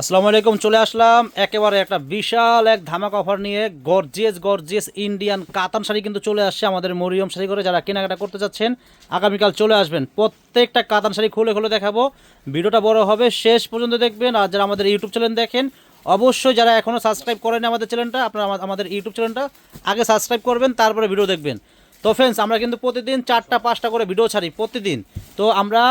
আসসালামু আলাইকুম, চলে আসলাম একেবারে একটা বিশাল এক ধামাক অফার নিয়ে gorgeous gorgeous Indian katan sari কিন্তু চলে আসছে আমাদের মরিয়ম শাড়ি করে যারা কেনাকাটা করতে যাচ্ছেন, আগামীকাল চলে আসবেন। প্রত্যেকটা কাতান শাড়ি খুলে খুলে দেখাবো। ভিডিওটা বড় হবে, শেষ পর্যন্ত দেখবেন। আর যারা আমাদের ইউটিউব চ্যানেল দেখেন, অবশ্যই যারা এখনও সাবস্ক্রাইব করেন আমাদের চ্যানেলটা আপনারা আমাদের ইউটিউব চ্যানেলটা আগে সাবস্ক্রাইব করবেন, তারপরে ভিডিও দেখবেন। তো ফ্রেন্ডস আমরা কিন্তু প্রতিদিন চারটা, পাঁচটা করে ভিডিও ছাড়ি প্রতিদিন। তো আমরা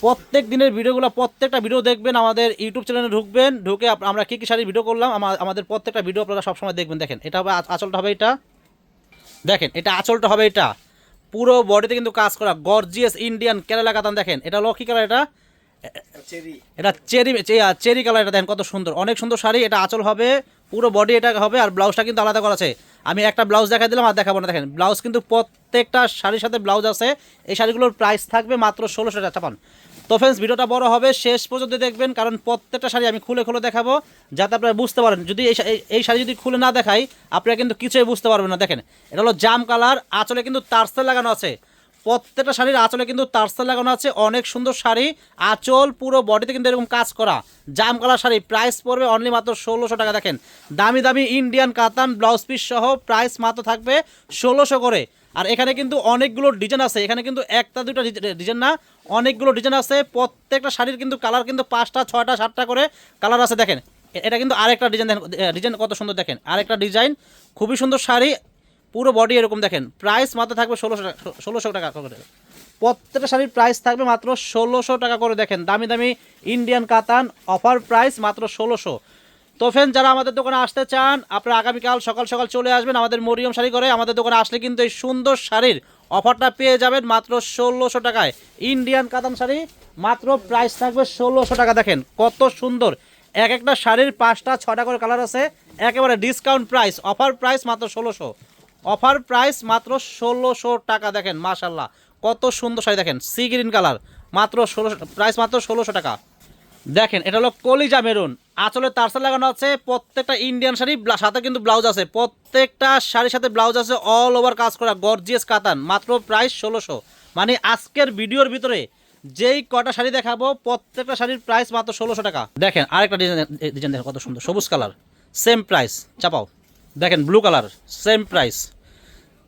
প্রত্যেক দিনের ভিডিওগুলো প্রত্যেকটা ভিডিও দেখবেন আমাদের ইউটিউব চ্যানেলে ঢুকবেন ঢুকে আমরা কী কী শাড়ির ভিডিও করলাম আমা- আমাদের প্রত্যেকটা ভিডিও আপনারা সবসময় দেখবেন। দেখেন এটা হবে আঁচলটা হবে এটা। দেখেন এটা আঁচলটা হবে এটা। পুরো বডিতে কিন্তু কাজ করা গর্জিয়াস ইন্ডিয়ান কেরালা কাতান দেখেন এটা হলো কী কালার এটা? এটা চেরি চেরি কালার এটা দেখেন কত সুন্দর। অনেক সুন্দর শাড়ি এটা আঁচল হবে পুরো বডি এটা হবে আর ব্লাউজটা কিন্তু আলাদা করা আছে। আমি একটা ব্লাউজ দেখাই দিলাম আর দেখাবো না। দেখেন ব্লাউজ কিন্তু প্রত্যেকটা শাড়ির সাথে ব্লাউজ আছে। এই শাড়িগুলোর প্রাইস থাকবে মাত্র ষোলোশো টাকা চাপান তো ফ্রেন্ডস ভিডিওটা বড় হবে, শেষ পর্যন্ত দেখবেন, কারণ প্রত্যেকটা শাড়ি আমি খুলে খুলে দেখাবো, যাতে আপনারা বুঝতে পারেন। যদি এই শাড়ি যদি খুলে না দেখাই, আপনারা কিন্তু কিছুই বুঝতে পারবেন না। দেখেন, এটা হলো জাম কালার, আঁচলে কিন্তু তারসেল লাগানো আছে। প্রত্যেকটা শাড়ির আঁচলে কিন্তু তারসেল লাগানো আছে, অনেক সুন্দর শাড়ি, আঁচল, পুরো বডিতে কিন্তু এরকম কাজ করা। জাম কালার শাড়ি প্রাইস পড়বে অনলি মাত্র ষোলোশো টাকা। দেখেন, দামি দামি ইন্ডিয়ান কাতান ব্লাউজ পিস সহ প্রাইস মাত্র থাকবে ষোলোশো করে। আর এখানে কিন্তু অনেকগুলো ডিজাইন আছে। এখানে কিন্তু একটা দুটো ডিজাইন না, অনেকগুলো ডিজাইন আছে। প্রত্যেকটা শাড়ির কিন্তু কালার কিন্তু পাঁচটা, ছয়টা, সাতটা করে কালার আছে, দেখেন। এটা কিন্তু আরেকটা ডিজাইন দেখেন ডিজাইন কত সুন্দর, দেখেন। আরেকটা ডিজাইন খুবই সুন্দর শাড়ি, পুরো বডি এরকম, দেখেন। প্রাইস মাত্র থাকবে ষোলোশো টাকা ষোলোশো টাকা করে। প্রত্যেকটা শাড়ির প্রাইস থাকবে মাত্র ষোলোশো টাকা করে, দেখেন। দামি দামি ইন্ডিয়ান কাতান অফার প্রাইস মাত্র ষোলোশো। তো ফ্রেন্ড যারা আমাদের দোকানে আসতে চান, আপনারা আগামীকাল সকাল সকাল চলে আসবেন আমাদের মরিয়ম শাড়ি করে আমাদের দোকানে আসলে কিন্তু এই সুন্দর শাড়ির অফারটা পেয়ে যাবেন মাত্র ষোলোশো টাকায়। ইন্ডিয়ান কাতান শাড়ি, মাত্র প্রাইস থাকবে ষোলোশো টাকা। দেখেন কত সুন্দর। এক একটা শাড়ির পাঁচটা ছটা করে কালার আছে। একেবারে ডিসকাউন্ট প্রাইস অফার প্রাইস মাত্র ষোলোশো। অফার প্রাইস মাত্র ষোলোশো টাকা, দেখেন মাশাল্লাহ কত সুন্দর শাড়ি, দেখেন সি গ্রিন কালার মাত্র ষোলোশো প্রাইস মাত্র ষোলোশো টাকা। দেখেন, এটা হলো কলিজা মেরুন। আঁচলে তারসেল লাগানো আছে, প্রত্যেকটা ইন্ডিয়ান শাড়ি সাথে কিন্তু ব্লাউজ আছে। প্রত্যেকটা শাড়ির সাথে ব্লাউজ আছে অল ওভার কাজ করা গর্জিয়াস কাতান, মাত্র প্রাইস ষোলোশো। মানে আজকের ভিডিওর ভিতরে যেই কটা শাড়ি দেখাবো, প্রত্যেকটা শাড়ির প্রাইস মাত্র ষোলোশো টাকা। দেখেন, আরেকটা ডিজাইন ডিজাইন দেখেন কত সুন্দর, সবুজ কালার সেম প্রাইস চাপাও। দেখেন ব্লু কালার সেম প্রাইস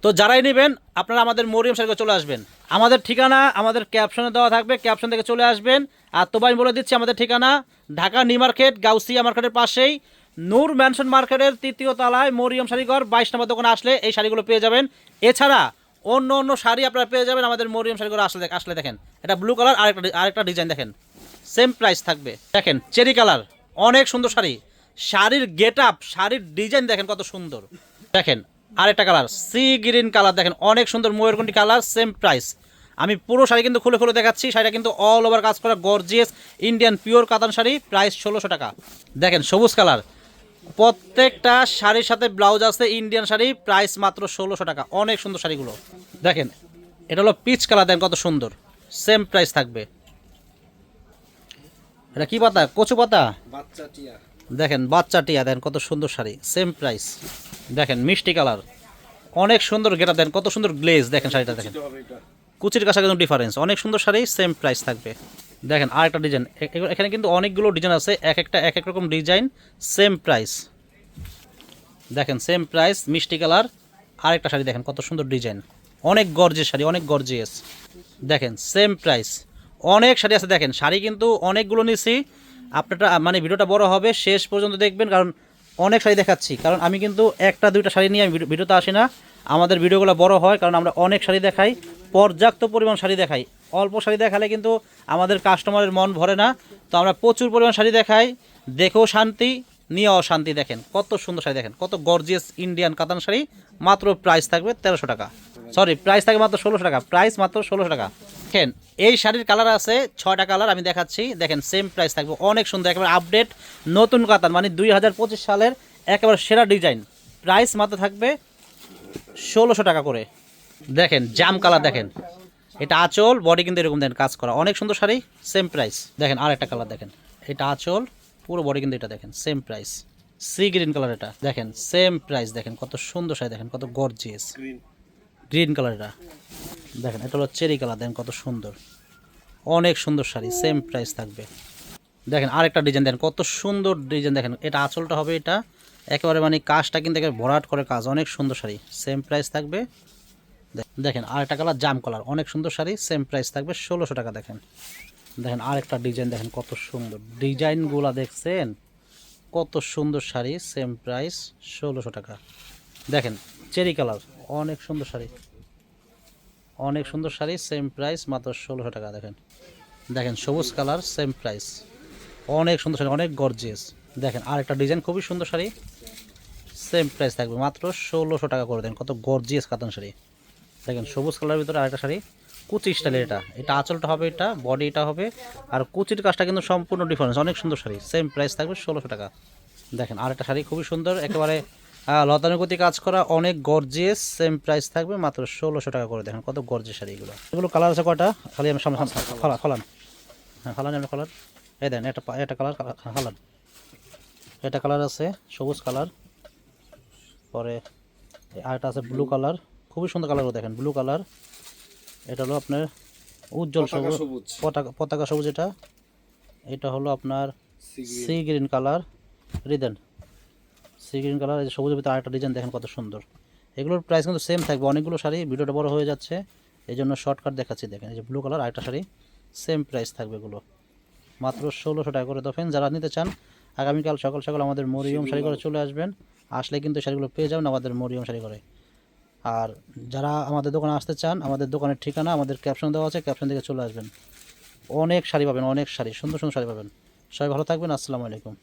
তো যারাই নেবেন, আপনারা আমাদের মরিয়ম সাইকে চলে আসবেন। আমাদের ঠিকানা আমাদের ক্যাপশনে দেওয়া থাকবে ক্যাপশন থেকে চলে আসবেন। আর তবে, আমি বলে দিচ্ছি আমাদের ঠিকানা, ঢাকা নিউ মার্কেট, গাউসিয়া মার্কেটের পাশেই। নূর ম্যানশন মার্কেটের তৃতীয় তলায় মরিয়ম শাড়িঘর বাইশ নম্বর দোকানে আসলে এই শাড়িগুলো পেয়ে যাবেন। এছাড়া অন্য অন্য শাড়ি আপনারা পেয়ে যাবেন আমাদের মরিয়ম শাড়িঘর আসলে আসলে দেখেন। এটা ব্লু কালার আরেকটা আরেকটা ডিজাইন দেখেন। সেম প্রাইস থাকবে। দেখেন চেরি কালার অনেক সুন্দর শাড়ি। শাড়ির গেট আপ শাড়ির ডিজাইন দেখেন কত সুন্দর। দেখেন আরেকটা কালার সি গ্রিন কালার দেখেন অনেক সুন্দর ময়ূরকণ্ঠী কালার সেম প্রাইস আমি পুরো শাড়ি কিন্তু খুলে খুলে দেখাচ্ছি শাড়িটা কিন্তু অল ওভার কাজ করা গর্জিয়াস ইন্ডিয়ান পিওর কাতান শাড়ি প্রাইস ষোলোশো টাকা। দেখেন সবুজ কালার প্রত্যেকটা শাড়ির সাথে ব্লাউজ আছে ইন্ডিয়ান শাড়ি প্রাইস মাত্র ষোলোশো টাকা অনেক সুন্দর শাড়িগুলো। দেখেন এটা হলো পিচ কালার দেখেন কত সুন্দর সেম প্রাইস থাকবে। এটা কি পাতা? কচু পাতা? বাচ্চা টিয়া। দেখেন বাচ্চা টিয়া দেন কত সুন্দর শাড়ি সেম প্রাইস দেখেন মিষ্টি কালার। অনেক সুন্দর গেটা দেন কত সুন্দর গ্লেজ দেখেন শাড়িটা দেখেন। কুচির কাছে কিন্তু ডিফারেন্স অনেক সুন্দর শাড়ি সেম প্রাইস থাকবে। দেখেন আরেকটা ডিজাইন এখানে কিন্তু অনেকগুলো ডিজাইন আছে এক একটা এক এক রকম ডিজাইন সেম প্রাইস দেখেন সেম প্রাইস মিষ্টি কালার আরেকটা শাড়ি দেখেন কত সুন্দর ডিজাইন অনেক গর্জিয়াস শাড়ি অনেক গর্জিয়াস দেখেন সেম প্রাইস অনেক শাড়ি আছে দেখেন শাড়ি কিন্তু অনেকগুলো নিছি। আপনারটা মানে ভিডিওটা বড় হবে শেষ পর্যন্ত দেখবেন কারণ অনেক শাড়ি দেখাচ্ছি। কারণ আমি কিন্তু একটা, দুইটা শাড়ি নিয়ে আমি ভিডিও- ভিডিওতে আসি না। আমাদের ভিডিওগুলো বড় হয় কারণ আমরা অনেক শাড়ি দেখাই, পর্যাপ্ত পরিমাণ শাড়ি দেখাই। অল্প শাড়ি দেখালে কিন্তু আমাদের কাস্টমারের মন ভরে না। তো আমরা প্রচুর পরিমাণ শাড়ি দেখাই, দেখেও শান্তি, নিয়েও শান্তি দেখেন। কত সুন্দর শাড়ি দেখেন, কত গর্জিয়াস ইন্ডিয়ান কাতান শাড়ি। মাত্র প্রাইস থাকবে তেরোশো টাকা। সরি প্রাইস থাকবে মাত্র ষোলোশো টাকা। প্রাইস মাত্র ষোলোশো টাকা। দেখেন এই শাড়ির কালার আছে ছয়টা কালার আমি দেখাচ্ছি। দেখেন সেম প্রাইস থাকবে। অনেক সুন্দর একেবারে আপডেট নতুন কাতান মানে দুই হাজার পঁচিশ সালের একেবারে সেরা ডিজাইন প্রাইস মাত্র থাকবে ষোলোশো টাকা করে। দেখেন জাম কালার দেখেন। এটা আঁচল বডি কিন্তু এরকম দেখেন কাজ করা। অনেক সুন্দর শাড়ি সেম প্রাইস দেখেন আর একটা কালার দেখেন। এটা আঁচল পুরো বডি কিন্তু এটা দেখেন same price sea green colour এটা দেখেন সেম প্রাইস দেখেন কত সুন্দর শাড়ি দেখেন কত গর্জিয়াস গ্রিন গ্রিন কালার এটা। দেখেন, এটা হলো চেরি কালার, দেখেন কত সুন্দর। অনেক সুন্দর শাড়ি সেম প্রাইস থাকবে। দেখেন, আরেকটা ডিজাইন দেখেন কত সুন্দর ডিজাইন দেখেন এটা আঁচলটা হবে এটা, একেবারে মানে কাজটা কিন্তু একেবারে ভরাট করে কাজ, অনেক সুন্দর শাড়ি সেম প্রাইস থাকবে। দেখেন, আরেকটা কালার, জাম কালার, অনেক সুন্দর শাড়ি সেম প্রাইস থাকবে ষোলোশো টাকা, দেখেন। দেখেন, আরেকটা ডিজাইন দেখেন কত সুন্দর। ডিজাইনগুলা দেখছেন? কত সুন্দর শাড়ি সেম প্রাইস ষোলোশো টাকা। দেখেন, চেরি কালার, অনেক সুন্দর শাড়ি। অনেক সুন্দর শাড়ি সেম প্রাইস মাত্র ষোলোশো টাকা, দেখেন। দেখেন, সবুজ কালার সেম প্রাইস অনেক সুন্দর শাড়ি, অনেক গর্জিয়াস দেখেন আর একটা ডিজাইন খুবই সুন্দর শাড়ি সেম প্রাইস থাকবে, মাত্র ষোলোশো টাকা করে দেন, কত গর্জিয়াস কাতান শাড়ি। দেখেন, সবুজ কালারের ভিতরে আরেকটা শাড়ি, কুচি স্টাইলের এটা। এটা আঁচলটা হবে এটা বডি এটা হবে, আর কুচির কাজটা কিন্তু সম্পূর্ণ ডিফারেন্স অনেক সুন্দর শাড়ি সেম প্রাইস থাকবে ষোলোশো টাকা। দেখেন, আরেকটা শাড়ি খুবই সুন্দর, একেবারে লতানুগতি কাজ করা অনেক গর্জিয়াস সেম প্রাইস থাকবে মাত্র ষোলোশো টাকা করে দেখেন কত গর্জিয়াস শাড়ি এগুলো। এগুলো কালার আছে কটা খালি আমি সামনে সামনে ফলা ফলান। হ্যাঁ ফলান আপনি কালার এই দেন এটা এটা কালার ফলান। এটা কালার আছে সবুজ কালার পরে আরেকটা আছে ব্লু কালার খুবই সুন্দর কালারও দেখেন ব্লু কালার এটা হলো আপনার উজ্জ্বল সবুজ সবুজ। পতাকা পতাকা সবুজ এটা। এটা হলো আপনার সি গ্রিন কালার রিদেন সি গ্রিন কালার এই যে সবুজের ভিতরে আরেকটা ডিজাইন দেখেন কত সুন্দর। এগুলোর প্রাইস কিন্তু সেম থাকবে অনেকগুলো শাড়ি ভিডিওটা বড় হয়ে যাচ্ছে। এই জন্য শর্টকাট দেখাচ্ছি দেখেন এই যে ব্লু কালার আরেকটা শাড়ি সেম প্রাইস থাকবে এগুলো। মাত্র ষোলোশো টাকা করে দেখেন যারা নিতে চান আগামীকাল সকাল সকাল আমাদের মরিয়ম শাড়ি করে চলে আসবেন। আসলে কিন্তু শাড়িগুলো পেয়ে যাবেন আমাদের মরিয়ম শাড়ি করে আর যারা আমাদের দোকানে আসতে চান আমাদের দোকানের ঠিকানা আমাদের ক্যাপশন দেওয়া আছে ক্যাপশন থেকে চলে আসবেন। অনেক শাড়ি পাবেন অনেক শাড়ি সুন্দর সুন্দর শাড়ি পাবেন। সবাই ভালো থাকবেন আসসালামু আলাইকুম।